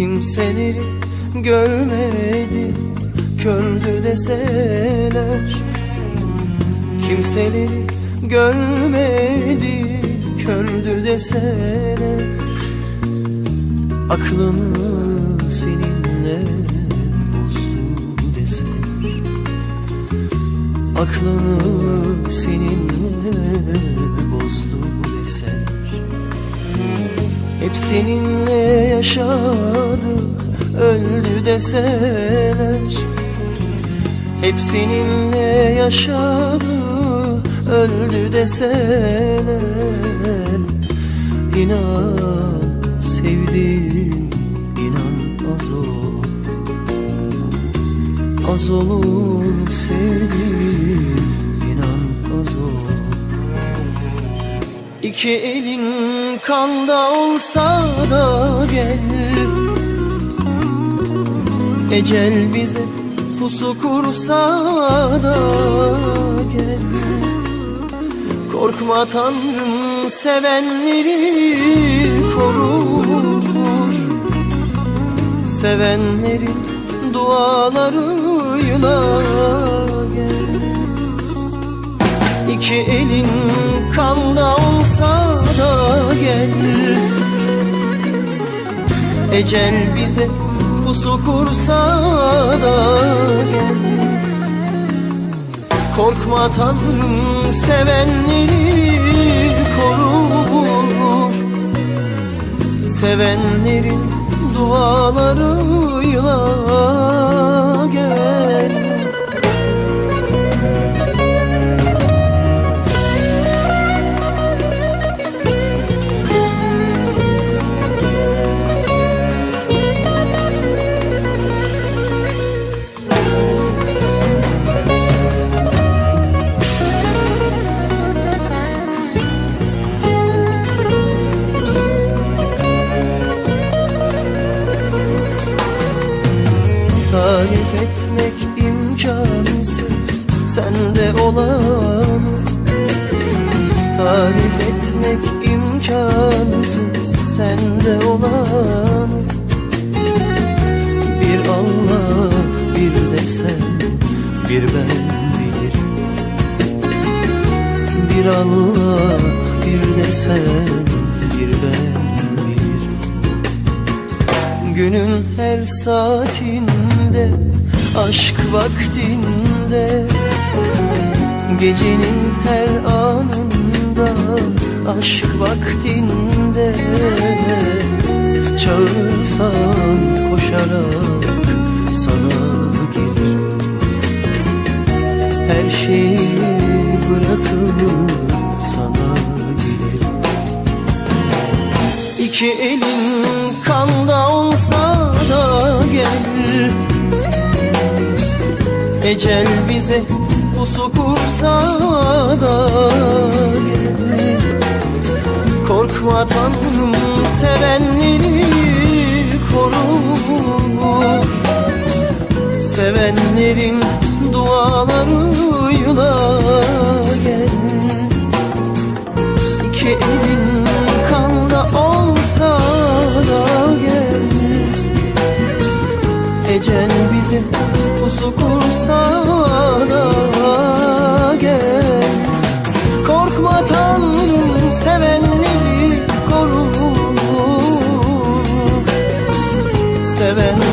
Kimseleri görmedi kördü deseler. Kimseleri görmedi kördü deseler. Aklını seninle bozdu deseler. Aklını seninle bozdu deseler. Hep seninle yaşadı öldü deseler Hep seninle yaşadı öldü deseler. İnan sevdim inan az olur Az olur sevdim inan az olur İki elin kanda olsa da gel Ecel bize pusu kursa da gel. Korkma Tanrım sevenleri korur. Sevenlerin dualarıyla gel. İki elin kanda olsa da gel. Ecel bize pusu kursa da gel Korkma Tanrım sevenleri korur. Sevenlerin dualarıyla Tarif etmek imkansız sende olan. Tarif etmek imkansız sende olan. Bir Allah bir de sen bir ben bilir. Bir Allah bir de sen bir ben bilir. Günün her saatinde Aşk vaktinde. Gecenin her anında Aşk vaktinde. Çağırsan koşarak sana gelir. Her şeyi bırakıp sana gelir. İki elin kanda olsa Ecel bize pusu kursa da Korkma Tanrım sevenleri korur. Sevenlerin Pusu kursağına gel. Korkma Tanrım sevenleri korur. Sevenleri